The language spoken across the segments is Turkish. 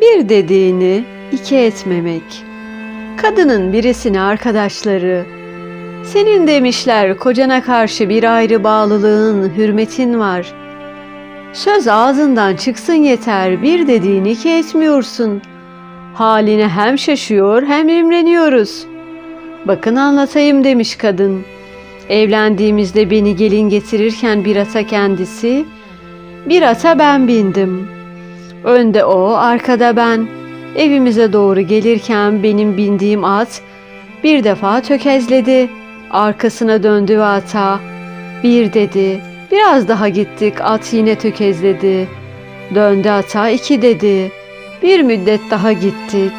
Bir dediğini iki etmemek. Kadının birisine arkadaşları, senin demişler kocana karşı bir ayrı bağlılığın, hürmetin var. Söz ağzından çıksın yeter, bir dediğini iki etmiyorsun. Haline hem şaşıyor hem imreniyoruz. Bakın anlatayım demiş kadın. Evlendiğimizde beni gelin getirirken bir ata kendisi, bir ata ben bindim. Önde o, arkada ben. Evimize doğru gelirken benim bindiğim at bir defa tökezledi. Arkasına döndü ve ata. Bir dedi. Biraz daha gittik at yine tökezledi. Döndü ata iki dedi. Bir müddet daha gittik.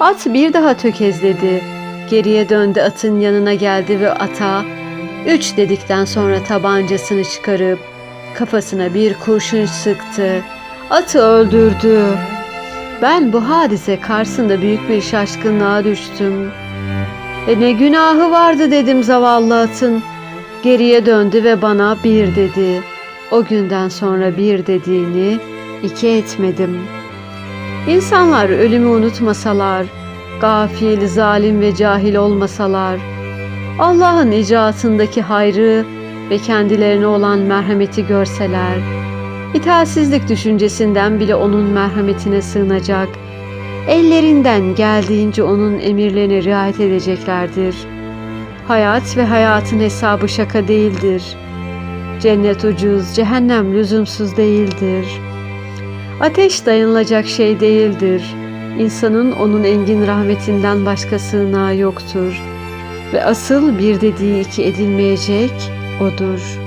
At bir daha tökezledi. Geriye döndü atın yanına geldi ve ata üç dedikten sonra tabancasını çıkarıp kafasına bir kurşun sıktı. Atı öldürdü. Ben bu hadise karşısında büyük bir şaşkınlığa düştüm. E ne günahı vardı dedim zavallı atın. Geriye döndü ve bana bir dedi. O günden sonra bir dediğini iki etmedim. İnsanlar ölümü unutmasalar, gafil, zalim ve cahil olmasalar, Allah'ın icraatındaki hayrı ve kendilerine olan merhameti görseler, itaatsizlik düşüncesinden bile onun merhametine sığınacak, ellerinden geldiğince onun emirlerine riayet edeceklerdir. Hayat ve hayatın hesabı şaka değildir. Cennet ucuz, cehennem lüzumsuz değildir. Ateş dayanılacak şey değildir. İnsanın onun engin rahmetinden başka sığınağı yoktur. Ve asıl bir dediği iki edilmeyecek odur.''